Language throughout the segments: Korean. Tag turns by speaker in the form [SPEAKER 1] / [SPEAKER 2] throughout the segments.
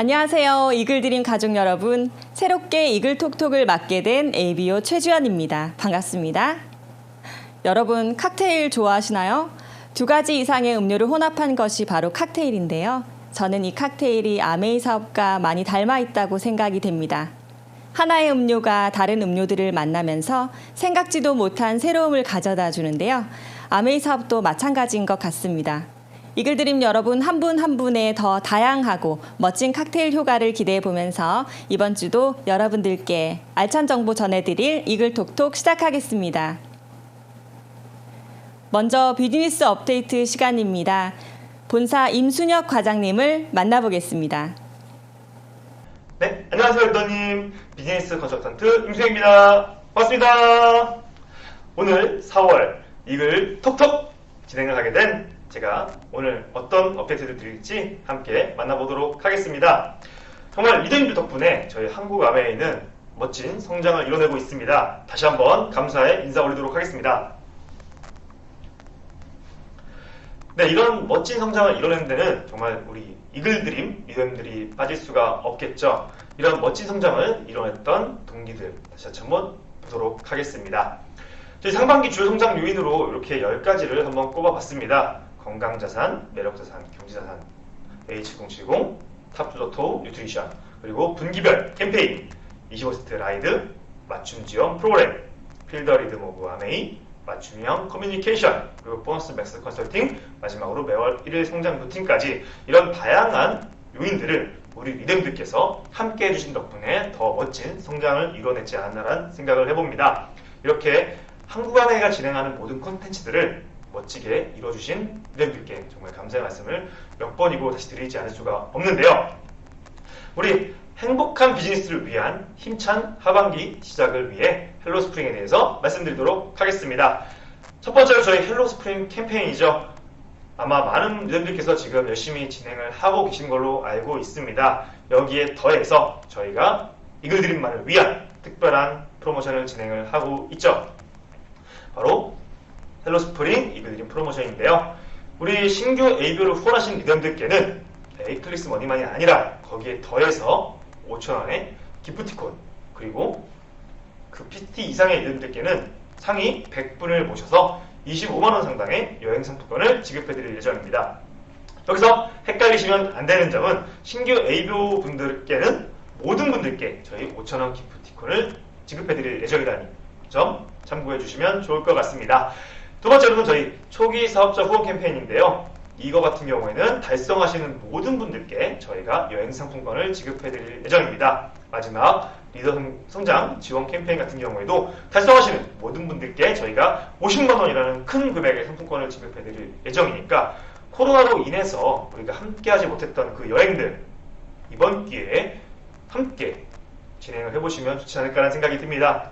[SPEAKER 1] 안녕하세요. 이글드림 가족 여러분. 새롭게 이글톡톡을 맡게 된 ABO 최주연입니다. 반갑습니다. 여러분, 칵테일 좋아하시나요? 두 가지 이상의 음료를 혼합한 것이 바로 칵테일인데요. 저는 이 칵테일이 아메이 사업과 많이 닮아 있다고 생각이 됩니다. 하나의 음료가 다른 음료들을 만나면서 생각지도 못한 새로움을 가져다 주는데요. 아메이 사업도 마찬가지인 것 같습니다. 이글드림 여러분 한 분 한 분의 더 다양하고 멋진 칵테일 효과를 기대해 보면서 이번 주도 여러분들께 알찬 정보 전해드릴 이글톡톡 시작하겠습니다. 먼저 비즈니스 업데이트 시간입니다. 본사 임순혁 과장님을 만나보겠습니다.
[SPEAKER 2] 네, 안녕하세요, 일더님. 비즈니스 컨설턴트 임수영입니다. 반갑습니다. 오늘 4월 이글 톡톡 진행을 하게 된 제가 오늘 어떤 업데이트를 드릴지 함께 만나보도록 하겠습니다. 정말 리더님들 덕분에 저희 한국 아메이는 멋진 성장을 이뤄내고 있습니다. 다시 한번 감사의 인사 올리도록 하겠습니다. 네, 이런 멋진 성장을 이뤄낸 데는 정말 우리 이글드림 리더님들이 빠질 수가 없겠죠. 이런 멋진 성장을 이뤄냈던 동기들 다시 한번 보도록 하겠습니다. 저희 상반기 주요 성장 요인으로 이렇게 10가지를 한번 꼽아봤습니다. 건강자산, 매력자산, 경제자산, H070, 탑주더토, 뉴트리션, 그리고 분기별 캠페인, 25세트 라이드, 맞춤 지원 프로그램, 필더 리듬 오브 아메이, 맞춤형 커뮤니케이션, 그리고 보너스 맥스 컨설팅, 마지막으로 매월 1일 성장 루틴까지 이런 다양한 요인들을 우리 리더님들께서 함께 해주신 덕분에 더 멋진 성장을 이뤄냈지 않았나라는 생각을 해봅니다. 이렇게 한국아메이가 진행하는 모든 콘텐츠들을 멋지게 이뤄주신 리더님들께 정말 감사의 말씀을 몇 번이고 다시 드리지 않을 수가 없는데요. 우리 행복한 비즈니스를 위한 힘찬 하반기 시작을 위해 헬로스프링에 대해서 말씀드리도록 하겠습니다. 첫 번째로 저희 헬로스프링 캠페인이죠. 아마 많은 리더님들께서 지금 열심히 진행을 하고 계신 걸로 알고 있습니다. 여기에 더해서 저희가 이글드림만을 위한 특별한 프로모션을 진행을 하고 있죠. 바로 헬로스프링 이글드림 프로모션인데요. 우리 신규 ABO를 후원하신 리더님들께는 에이클리스 머니만이 아니라 거기에 더해서 5,000원의 기프티콘 그리고 그 PT 이상의 리더님들께는 상위 100분을 모셔서 25만원 상당의 여행 상품권을 지급해드릴 예정입니다. 여기서 헷갈리시면 안 되는 점은 신규 ABO 분들께는 모든 분들께 저희 5,000원 기프티콘을 지급해드릴 예정이라는 점 참고해 주시면 좋을 것 같습니다. 두 번째로는 저희 초기 사업자 후원 캠페인인데요. 이거 같은 경우에는 달성하시는 모든 분들께 저희가 여행 상품권을 지급해드릴 예정입니다. 마지막 리더 성장 지원 캠페인 같은 경우에도 달성하시는 모든 분들께 저희가 50만 원이라는 큰 금액의 상품권을 지급해드릴 예정이니까 코로나로 인해서 우리가 함께하지 못했던 그 여행들 이번 기회에 함께 진행을 해보시면 좋지 않을까라는 생각이 듭니다.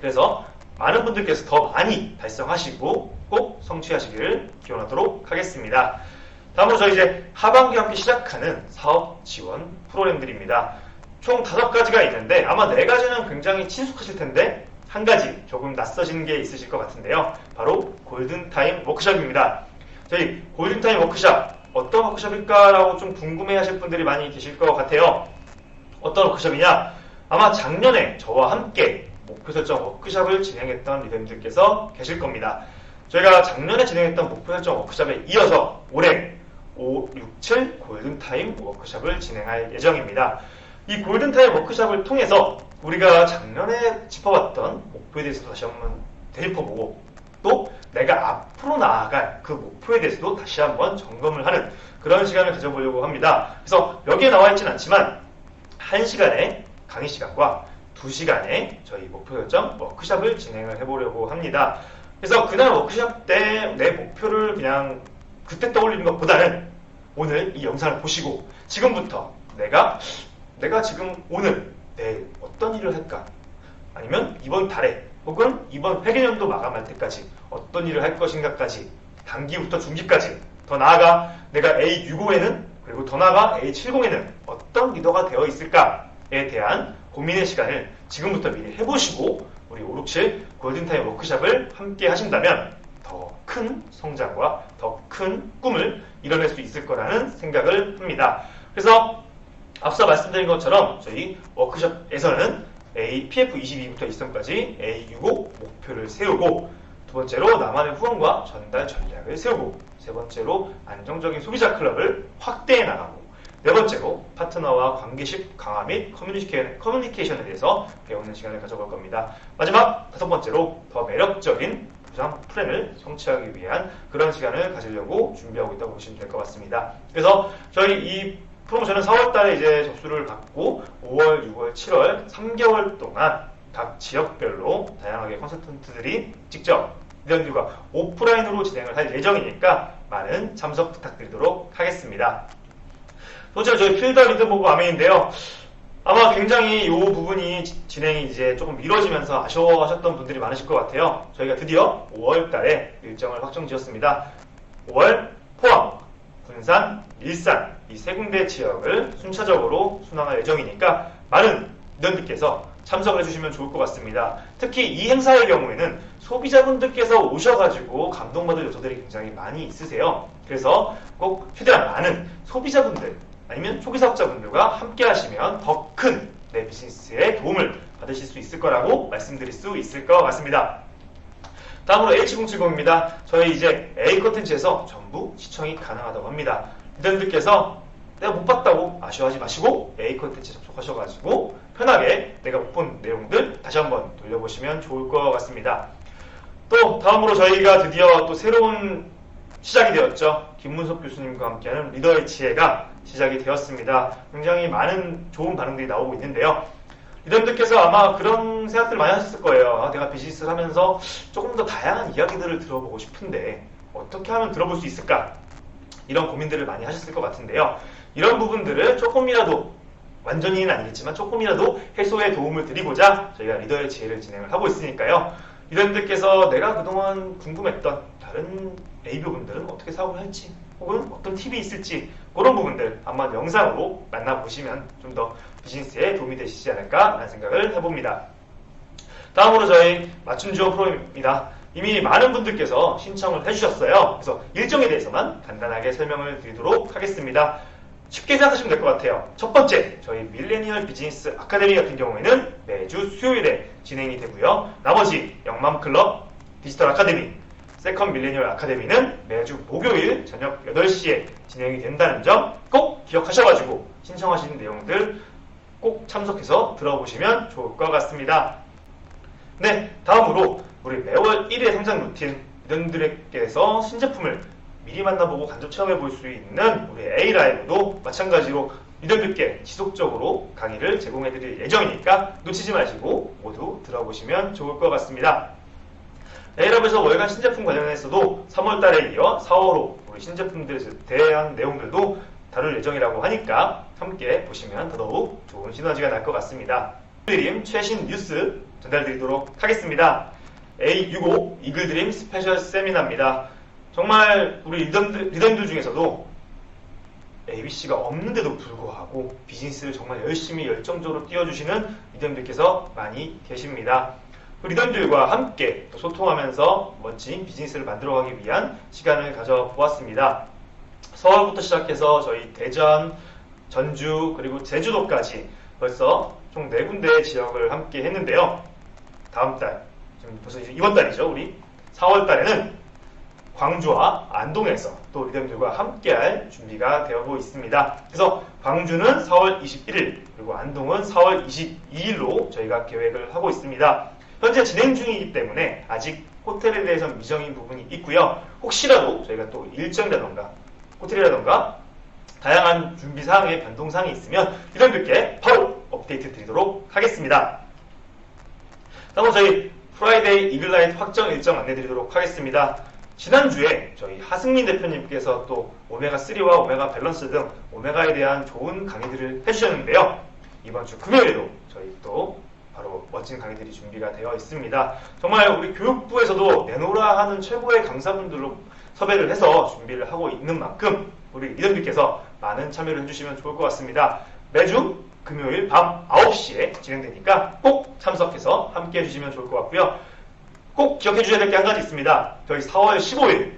[SPEAKER 2] 그래서 많은 분들께서 더 많이 달성하시고 꼭 성취하시기를 기원하도록 하겠습니다. 다음으로 저희 이제 하반기 함께 시작하는 사업 지원 프로그램들입니다. 총 다섯 가지가 있는데 아마 네 가지는 굉장히 친숙하실 텐데 한 가지 조금 낯서신 게 있으실 것 같은데요. 바로 골든타임 워크숍입니다. 저희 골든타임 워크숍 어떤 워크숍일까라고 좀 궁금해하실 분들이 많이 계실 것 같아요. 어떤 워크숍이냐? 아마 작년에 저와 함께 목표 설정 워크숍을 진행했던 리더님들께서 계실 겁니다. 저희가 작년에 진행했던 목표 설정 워크숍에 이어서 올해 5, 6, 7 골든타임 워크숍을 진행할 예정입니다. 이 골든타임 워크숍을 통해서 우리가 작년에 짚어봤던 목표에 대해서 다시 한번 되짚어보고 또 내가 앞으로 나아갈 그 목표에 대해서도 다시 한번 점검을 하는 그런 시간을 가져보려고 합니다. 그래서 여기에 나와 있지는 않지만 1시간의 강의 시간과 2시간의 저희 목표 설정 워크숍을 진행을 해보려고 합니다. 그래서 그날 워크숍 때내 목표를 그냥 그때 떠올리는 것보다는 오늘 이 영상을 보시고 지금부터 내가 내가 지금 오늘 내일 어떤 일을 할까? 아니면 이번 달에 혹은 이번 회계년도 마감할 때까지 어떤 일을 할 것인가까지 단기부터 중기까지 더 나아가 내가 A65에는 그리고 더 나아가 A70에는 어떤 리더가 되어 있을까에 대한 고민의 시간을 지금부터 미리 해보시고 우리 567 골든타임 워크숍을 함께 하신다면 더 큰 성장과 더 큰 꿈을 이뤄낼 수 있을 거라는 생각을 합니다. 그래서 앞서 말씀드린 것처럼 저희 워크숍에서는 A, PF22부터 23까지 A65 목표를 세우고 두 번째로 나만의 후원과 전달 전략을 세우고 세 번째로 안정적인 소비자 클럽을 확대해 나가고 네 번째로 파트너와 관계식 강화 및 커뮤니케이션, 커뮤니케이션에 대해서 배우는 시간을 가져볼 겁니다. 마지막 다섯 번째로 더 매력적인 보상 플랜을 성취하기 위한 그런 시간을 가지려고 준비하고 있다고 보시면 될 것 같습니다. 그래서 저희 이 프로모션은 4월 달에 이제 접수를 받고 5월, 6월, 7월 3개월 동안 각 지역별로 다양하게 컨설턴트들이 직접 리더들과 오프라인으로 진행을 할 예정이니까 많은 참석 부탁드리도록 하겠습니다. 두 번째로 저희 필더 리드 보고 아메인데요. 아마 굉장히 이 부분이 지- 진행이 이제 조금 미뤄지면서 아쉬워하셨던 분들이 많으실 것 같아요. 저희가 드디어 5월 달에 일정을 확정 지었습니다. 5월 포항, 군산, 일산 이 세 군데 지역을 순차적으로 순항할 예정이니까 많은 위원들께서 참석을 해주시면 좋을 것 같습니다. 특히 이 행사의 경우에는 소비자분들께서 오셔가지고 감동받을 요소들이 굉장히 많이 있으세요. 그래서 꼭 최대한 많은 소비자분들 아니면 초기 사업자분들과 함께 하시면 더 큰 내 비즈니스에 도움을 받으실 수 있을 거라고 말씀드릴 수 있을 것 같습니다. 다음으로 H070입니다. 저희 이제 A 컨텐츠에서 전부 시청이 가능하다고 합니다. 리더들께서 내가 못 봤다고 아쉬워하지 마시고 A 컨텐츠 접속하셔가지고 편하게 내가 못 본 내용들 다시 한번 돌려보시면 좋을 것 같습니다. 또 다음으로 저희가 드디어 또 새로운 시작이 되었죠. 김문석 교수님과 함께하는 리더의 지혜가 시작이 되었습니다. 굉장히 많은 좋은 반응들이 나오고 있는데요. 리더님들께서 아마 그런 생각들 많이 하셨을 거예요. 아, 내가 비즈니스를 하면서 조금 더 다양한 이야기들을 들어보고 싶은데 어떻게 하면 들어볼 수 있을까? 이런 고민들을 많이 하셨을 것 같은데요. 이런 부분들을 조금이라도 완전히는 아니겠지만 조금이라도 해소에 도움을 드리고자 저희가 리더의 지혜를 진행을 하고 있으니까요. 리더님들께서 내가 그동안 궁금했던 다른 AB분들은 어떻게 사업을 할지 혹은 어떤 팁이 있을지 그런 부분들 한번 영상으로 만나보시면 좀 더 비즈니스에 도움이 되시지 않을까 라는 생각을 해봅니다. 다음으로 저희 맞춤 지원 프로입니다. 이미 많은 분들께서 신청을 해주셨어요. 그래서 일정에 대해서만 간단하게 설명을 드리도록 하겠습니다. 쉽게 생각하시면 될 것 같아요. 첫 번째, 저희 밀레니얼 비즈니스 아카데미 같은 경우에는 매주 수요일에 진행이 되고요. 나머지 영맘클럽 디지털 아카데미, 세컨 밀레니얼 아카데미는 매주 목요일 저녁 8시에 진행이 된다는 점 꼭 기억하셔가지고 신청하시는 내용들 꼭 참석해서 들어보시면 좋을 것 같습니다. 네, 다음으로 우리 매월 1회 성장 루틴 리더들에게서 신제품을 미리 만나보고 간접 체험해 볼 수 있는 우리 A 라이브도 마찬가지로 리더들께 지속적으로 강의를 제공해 드릴 예정이니까 놓치지 마시고 모두 들어보시면 좋을 것 같습니다. 에이랍에서 월간 신제품 관련해서도 3월 달에 이어 4월호 우리 신제품들에 대한 내용들도 다룰 예정이라고 하니까 함께 보시면 더더욱 좋은 시너지가 날 것 같습니다. 드림 최신 뉴스 전달드리도록 하겠습니다. A65 이글드림 스페셜 세미나입니다. 정말 우리 리더들, 리더들 중에서도 ABC가 없는데도 불구하고 비즈니스를 정말 열심히 열정적으로 띄워주시는 리더님들께서 많이 계십니다. 그 리더님들과 함께 또 소통하면서 멋진 비즈니스를 만들어가기 위한 시간을 가져보았습니다. 서울부터 시작해서 저희 대전, 전주, 그리고 제주도까지 벌써 총네 군데의 지역을 함께 했는데요. 다음 달, 지금 벌써 이번 달이죠, 우리. 4월 달에는 광주와 안동에서 또 리더님들과 함께할 준비가 되고 있습니다. 그래서 광주는 4월 21일 그리고 안동은 4월 22일로 저희가 계획을 하고 있습니다. 현재 진행 중이기 때문에 아직 호텔에 대해서 미정인 부분이 있고요. 혹시라도 저희가 또 일정이라던가 호텔이라던가 다양한 준비 사항의 변동 사항이 있으면 리더님들께 바로 업데이트 드리도록 하겠습니다. 다음은 저희 프라이데이 이글라이트 확정 일정 안내 드리도록 하겠습니다. 지난주에 저희 하승민 대표님께서 또 오메가3와 오메가 밸런스 등 오메가에 대한 좋은 강의들을 해주셨는데요. 이번 주 금요일에도 저희 또 바로 멋진 강의들이 준비가 되어 있습니다. 정말 우리 교육부에서도 내노라 하는 최고의 강사분들로 섭외를 해서 준비를 하고 있는 만큼 우리 리더님께서 많은 참여를 해주시면 좋을 것 같습니다. 매주 금요일 밤 9시에 진행되니까 꼭 참석해서 함께 해주시면 좋을 것 같고요. 꼭 기억해 주셔야 될 게 한 가지 있습니다. 저희 4월 15일,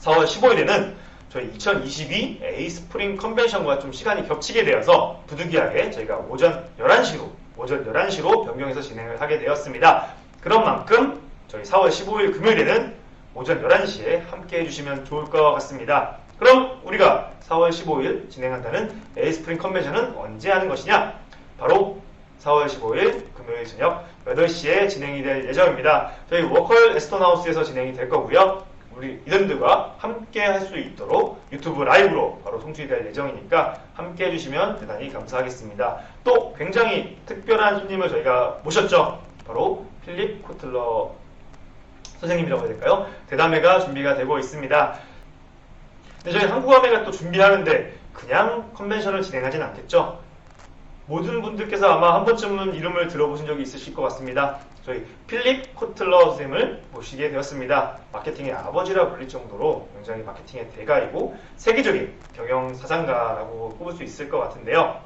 [SPEAKER 2] 4월 15일에는 저희 2022 A 스프링 컨벤션과 좀 시간이 겹치게 되어서 부득이하게 저희가 오전 11시로 오전 11시로 변경해서 진행을 하게 되었습니다. 그런 만큼 저희 4월 15일 금요일에는 오전 11시에 함께 해주시면 좋을 것 같습니다. 그럼 우리가 4월 15일 진행한다는 A 스프링 컨벤션은 언제 하는 것이냐? 바로 4월 15일 금요일 저녁 8시에 진행이 될 예정입니다. 저희 워컬 에스톤하우스에서 진행이 될 거고요. 우리 이들과 함께 할 수 있도록 유튜브 라이브로 바로 송출이 될 예정이니까 함께 해주시면 대단히 감사하겠습니다. 또 굉장히 특별한 손님을 저희가 모셨죠. 바로 필립 코틀러 선생님이라고 해야 될까요? 대담회가 준비가 되고 있습니다. 근데 저희 한국화매가 또 준비하는데 그냥 컨벤션을 진행하진 않겠죠? 모든 분들께서 아마 한 번쯤은 이름을 들어보신 적이 있으실 것 같습니다. 저희 필립 코틀러 선생님을 모시게 되었습니다. 마케팅의 아버지라 불릴 정도로 굉장히 마케팅의 대가이고 세계적인 경영 사상가라고 꼽을 수 있을 것 같은데요.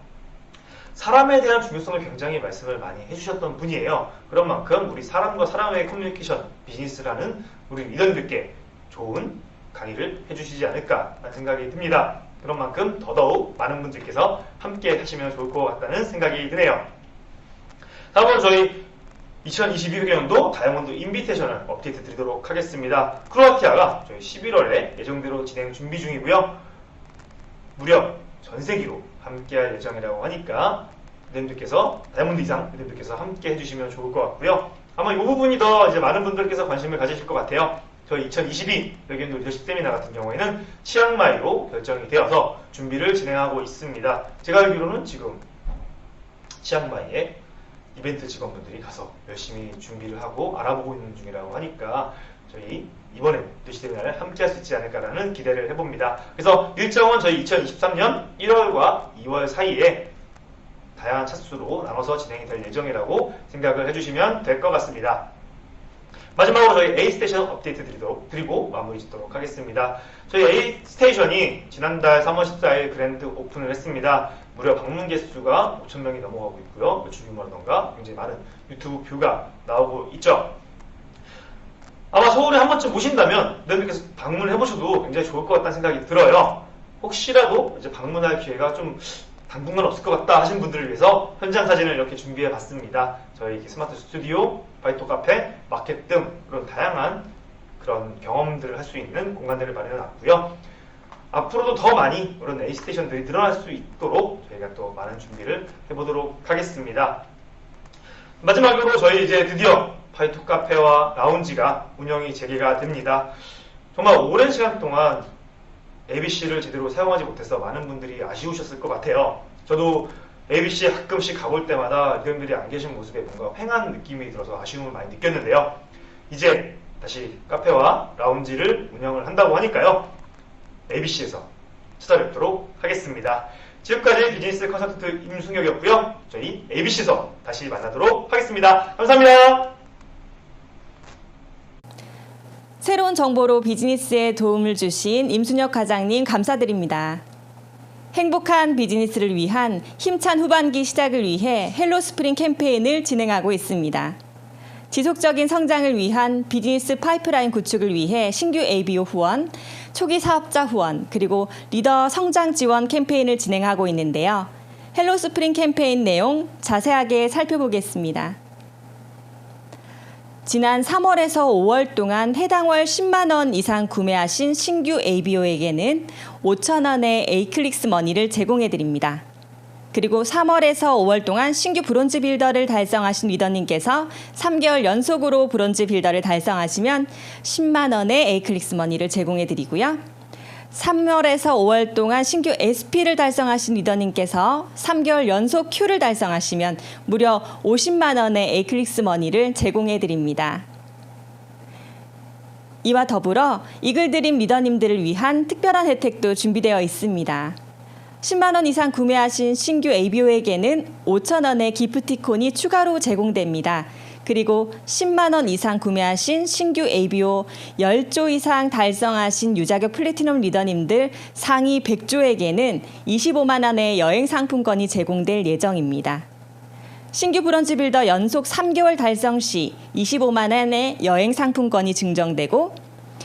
[SPEAKER 2] 사람에 대한 중요성을 굉장히 말씀을 많이 해주셨던 분이에요. 그런 만큼 우리 사람과 사람의 커뮤니케이션 비즈니스라는 우리 리더들께 좋은 강의를 해주시지 않을까 라는 생각이 듭니다. 그런 만큼 더더욱 많은 분들께서 함께 하시면 좋을 것 같다는 생각이 드네요. 다음은 저희 2022년도 다이아몬드 인비테이션을 업데이트 드리도록 하겠습니다. 크로아티아가 저희 11월에 예정대로 진행 준비 중이고요. 무려 전 세계로 함께할 예정이라고 하니까 여러분들께서 다이아몬드 이상 여러분들께서 함께 해주시면 좋을 것 같고요. 아마 이 부분이 더 이제 많은 분들께서 관심을 가지실 것 같아요. 저희 2022 외계인도 리더십 세미나 같은 경우에는 치앙마이로 결정이 되어서 준비를 진행하고 있습니다. 제가 알기로는 지금 치앙마이에 이벤트 직원분들이 가서 열심히 준비를 하고 알아보고 있는 중이라고 하니까 저희 이번에 리더십 세미나를 함께 할 수 있지 않을까라는 기대를 해봅니다. 그래서 일정은 저희 2023년 1월과 2월 사이에 다양한 차수로 나눠서 진행이 될 예정이라고 생각을 해주시면 될 것 같습니다. 마지막으로 저희 A 스테이션 업데이트 드리도록, 드리고 마무리 짓도록 하겠습니다. 저희 A 스테이션이 지난달 3월 14일 그랜드 오픈을 했습니다. 무려 방문 개수가 5,000명이 넘어가고 있고요. 매출 규모라던가 굉장히 많은 유튜브 뷰가 나오고 있죠. 아마 서울에 한 번쯤 오신다면 여러분께서 방문을 해보셔도 굉장히 좋을 것 같다는 생각이 들어요. 혹시라도 이제 방문할 기회가 좀 당분간 없을 것 같다 하신 분들을 위해서 현장 사진을 이렇게 준비해 봤습니다. 저희 스마트 스튜디오, 바이토 카페, 마켓 등 그런 다양한 그런 경험들을 할 수 있는 공간들을 마련해 놨고요. 앞으로도 더 많이 그런 A 스테이션들이 늘어날 수 있도록 저희가 또 많은 준비를 해보도록 하겠습니다. 마지막으로 저희 이제 드디어 파이토 카페와 라운지가 운영이 재개가 됩니다. 정말 오랜 시간 동안 ABC를 제대로 사용하지 못해서 많은 분들이 아쉬우셨을 것 같아요. 저도 ABC 가끔씩 가볼 때마다 리더들이 안 계신 모습에 뭔가 횡한 느낌이 들어서 아쉬움을 많이 느꼈는데요. 이제 다시 카페와 라운지를 운영을 한다고 하니까요. ABC에서 찾아뵙도록 하겠습니다. 지금까지 비즈니스 컨설턴트 임승혁이었고요. 저희 ABC에서 다시 만나도록 하겠습니다. 감사합니다.
[SPEAKER 1] 새로운 정보로 비즈니스에 도움을 주신 임순혁 과장님 감사드립니다. 행복한 비즈니스를 위한 힘찬 후반기 시작을 위해 헬로 스프링 캠페인을 진행하고 있습니다. 지속적인 성장을 위한 비즈니스 파이프라인 구축을 위해 신규 ABO 후원, 초기 사업자 후원, 그리고 리더 성장 지원 캠페인을 진행하고 있는데요. 헬로 스프링 캠페인 내용 자세하게 살펴보겠습니다. 지난 3월에서 5월 동안 해당 월 10만 원 이상 구매하신 신규 ABO에게는 5천 원의 A클릭스 머니를 제공해 드립니다. 그리고 3월에서 5월 동안 신규 브론즈 빌더를 달성하신 리더님께서 3개월 연속으로 브론즈 빌더를 달성하시면 10만 원의 A클릭스 머니를 제공해 드리고요. 3월에서 5월 동안 신규 SP를 달성하신 리더님께서 3개월 연속 Q를 달성하시면 무려 50만 원의 A클릭스 머니를 제공해 드립니다. 이와 더불어 이글 드림 리더님들을 위한 특별한 혜택도 준비되어 있습니다. 10만 원 이상 구매하신 신규 ABO에게는 5천 원의 기프티콘이 추가로 제공됩니다. 그리고 10만 원 이상 구매하신 신규 ABO 10조 이상 달성하신 유자격 플래티넘 리더님들 상위 100조에게는 25만 원의 여행 상품권이 제공될 예정입니다. 신규 브런즈 빌더 연속 3개월 달성 시 25만 원의 여행 상품권이 증정되고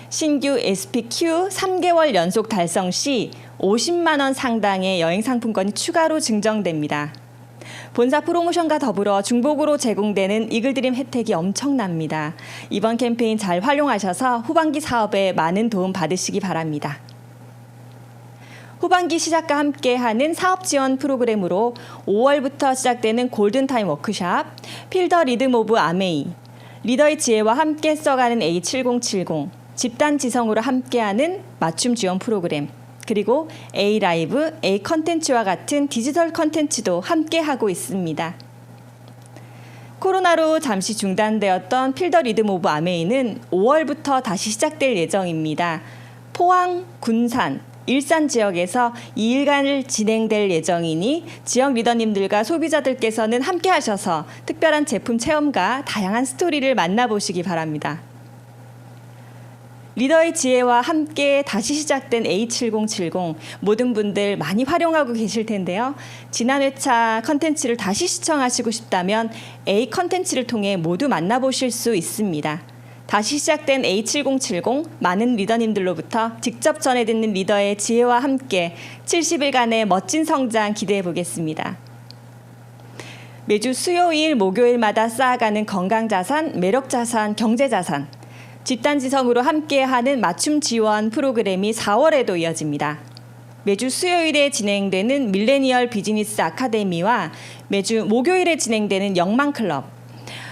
[SPEAKER 1] 신규 SPQ 3개월 연속 달성 시 50만 원 상당의 여행 상품권이 추가로 증정됩니다. 본사 프로모션과 더불어 중복으로 제공되는 이글드림 혜택이 엄청납니다. 이번 캠페인 잘 활용하셔서 후반기 사업에 많은 도움 받으시기 바랍니다. 후반기 시작과 함께하는 사업 지원 프로그램으로 5월부터 시작되는 골든타임 워크샵, 필더 리듬 오브 아메이, 리더의 지혜와 함께 써가는 A7070, 집단 지성으로 함께하는 맞춤 지원 프로그램, 그리고 A 라이브, A 컨텐츠와 같은 디지털 컨텐츠도 함께 하고 있습니다. 코로나로 잠시 중단되었던 필더 리듬 오브 아메이는 5월부터 다시 시작될 예정입니다. 포항, 군산, 일산 지역에서 2일간을 진행될 예정이니 지역 리더님들과 소비자들께서는 함께 하셔서 특별한 제품 체험과 다양한 스토리를 만나보시기 바랍니다. 리더의 지혜와 함께 다시 시작된 A7070 모든 분들 많이 활용하고 계실 텐데요. 지난 회차 컨텐츠를 다시 시청하시고 싶다면 A 컨텐츠를 통해 모두 만나보실 수 있습니다. 다시 시작된 A7070 많은 리더님들로부터 직접 전해 듣는 리더의 지혜와 함께 70일간의 멋진 성장 기대해 보겠습니다. 매주 수요일, 목요일마다 쌓아가는 건강 자산, 매력 자산, 경제 자산, 집단지성으로 함께하는 맞춤 지원 프로그램이 4월에도 이어집니다. 매주 수요일에 진행되는 밀레니얼 비즈니스 아카데미와 매주 목요일에 진행되는 영망클럽,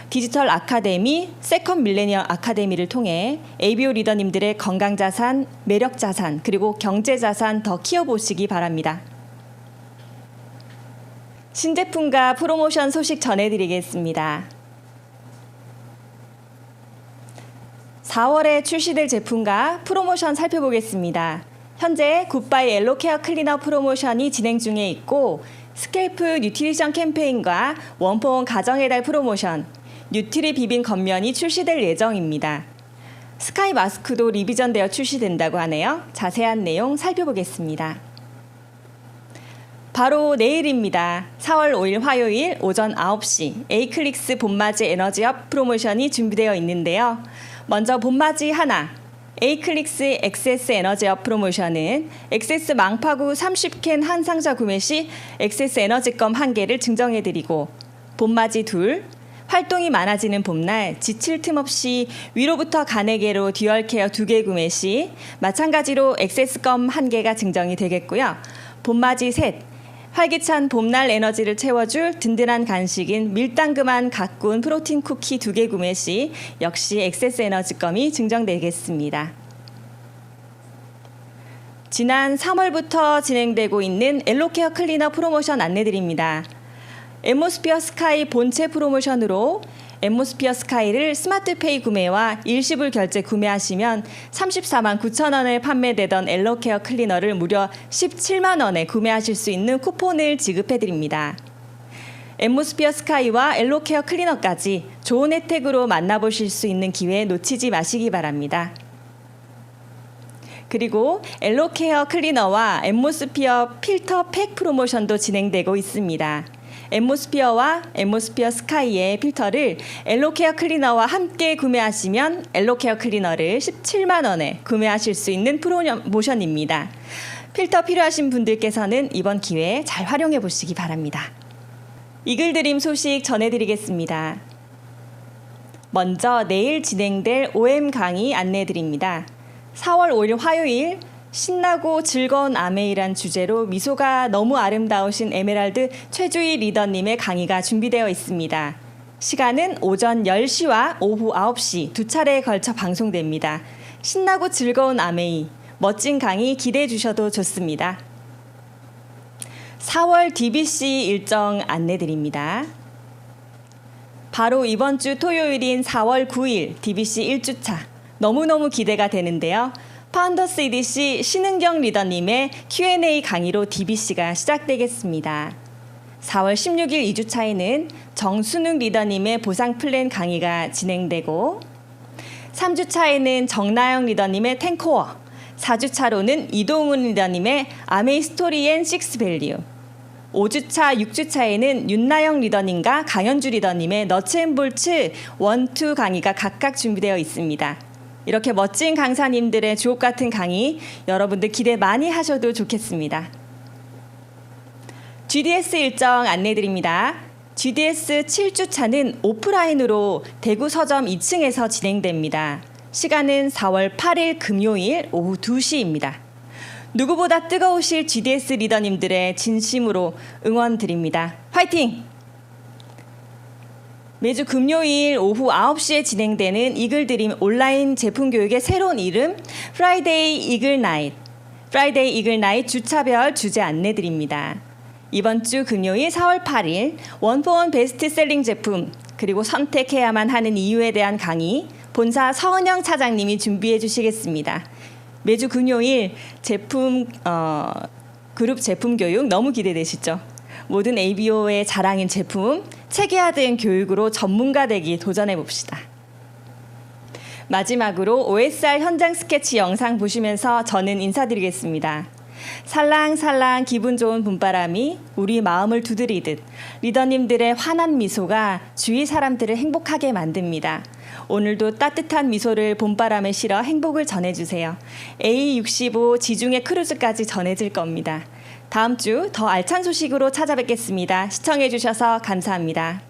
[SPEAKER 1] 디지털 아카데미, 세컨 밀레니얼 아카데미를 통해 ABO 리더님들의 건강자산, 매력자산, 그리고 경제자산 더 키워보시기 바랍니다. 신제품과 프로모션 소식 전해드리겠습니다. 4월에 출시될 제품과 프로모션 살펴보겠습니다. 현재 굿바이 엘로케어 클리너 프로모션이 진행 중에 있고 스케이프 뉴트리션 캠페인과 원포원 가정의 달 프로모션, 뉴트리 비빔 겉면이 출시될 예정입니다. 스카이 마스크도 리비전되어 출시된다고 하네요. 자세한 내용 살펴보겠습니다. 바로 내일입니다. 4월 5일 화요일 오전 9시 에이클릭스 봄맞이 에너지업 프로모션이 준비되어 있는데요. 먼저 봄맞이 하나 에이클릭스 엑세스 에너지업 프로모션은 엑세스 망파구 30캔 한 상자 구매 시 엑세스 에너지껌 한 개를 증정해드리고 봄맞이 둘 활동이 많아지는 봄날 지칠 틈 없이 위로부터 간에게로 듀얼 케어 두 개 구매 시 마찬가지로 엑세스껌 한 개가 증정이 되겠고요. 봄맞이 셋 활기찬 봄날 에너지를 채워줄 든든한 간식인 밀당금한 가꾼 프로틴 쿠키 두 개 구매 시 역시 엑세스 에너지껌이 증정되겠습니다. 지난 3월부터 진행되고 있는 엘로케어 클리너 프로모션 안내드립니다. 엠모스피어 스카이 본체 프로모션으로 엠모스피어 스카이를 스마트페이 구매와 일시불 결제 구매하시면 34만 9천 원에 판매되던 엘로케어 클리너를 무려 17만 원에 구매하실 수 있는 쿠폰을 지급해 드립니다. 엠모스피어 스카이와 엘로케어 클리너까지 좋은 혜택으로 만나보실 수 있는 기회 놓치지 마시기 바랍니다. 그리고 엘로케어 클리너와 엠모스피어 필터 팩 프로모션도 진행되고 있습니다. 엠모스피어와 엠모스피어 스카이의 필터를 엘로케어 클리너와 함께 구매하시면 엘로케어 클리너를 17만 원에 구매하실 수 있는 프로모션입니다. 필터 필요하신 분들께서는 이번 기회에 잘 활용해 보시기 바랍니다. 이글드림 소식 전해드리겠습니다. 먼저 내일 진행될 OM 강의 안내드립니다. 4월 5일 화요일 신나고 즐거운 아메이란 주제로 미소가 너무 아름다우신 에메랄드 최주희 리더님의 강의가 준비되어 있습니다. 시간은 오전 10시와 오후 9시 두 차례에 걸쳐 방송됩니다. 신나고 즐거운 아메이, 멋진 강의 기대해 주셔도 좋습니다. 4월 DBC 일정 안내드립니다. 바로 이번 주 토요일인 4월 9일 DBC 1주차 너무너무 기대가 되는데요. 파운더스 EDC 신은경 리더님의 Q&A 강의로 DBC가 시작되겠습니다. 4월 16일 2주차에는 정순욱 리더님의 보상 플랜 강의가 진행되고 3주차에는 정나영 리더님의 탱코어 4주차로는 이동훈 리더님의 아메이 스토리 앤 식스 밸류 5주차, 6주차에는 윤나영 리더님과 강현주 리더님의 너츠 앤볼츠 원, 투 강의가 각각 준비되어 있습니다. 이렇게 멋진 강사님들의 주옥 같은 강의 여러분들 기대 많이 하셔도 좋겠습니다. GDS 일정 안내드립니다. GDS 7주차는 오프라인으로 대구 서점 2층에서 진행됩니다. 시간은 4월 8일 금요일 오후 2시입니다. 누구보다 뜨거우실 GDS 리더님들의 진심으로 응원드립니다. 화이팅! 매주 금요일 오후 9시에 진행되는 이글드림 온라인 제품 교육의 새로운 이름 프라이데이 이글 나잇. 프라이데이 이글 나잇 주차별 주제 안내 드립니다. 이번 주 금요일 4월 8일 원포원 베스트셀링 제품 그리고 선택해야만 하는 이유에 대한 강의 본사 서은영 차장님이 준비해 주시겠습니다. 매주 금요일 제품 어, 그룹 제품 교육 너무 기대되시죠? 모든 ABO의 자랑인 제품 체계화된 교육으로 전문가 되기 도전해 봅시다. 마지막으로 OSR 현장 스케치 영상 보시면서 저는 인사드리겠습니다. 살랑살랑 기분 좋은 봄바람이 우리 마음을 두드리듯 리더님들의 환한 미소가 주위 사람들을 행복하게 만듭니다. 오늘도 따뜻한 미소를 봄바람에 실어 행복을 전해주세요. A65 지중해 크루즈까지 전해질 겁니다. 다음 주 더 알찬 소식으로 찾아뵙겠습니다. 시청해주셔서 감사합니다.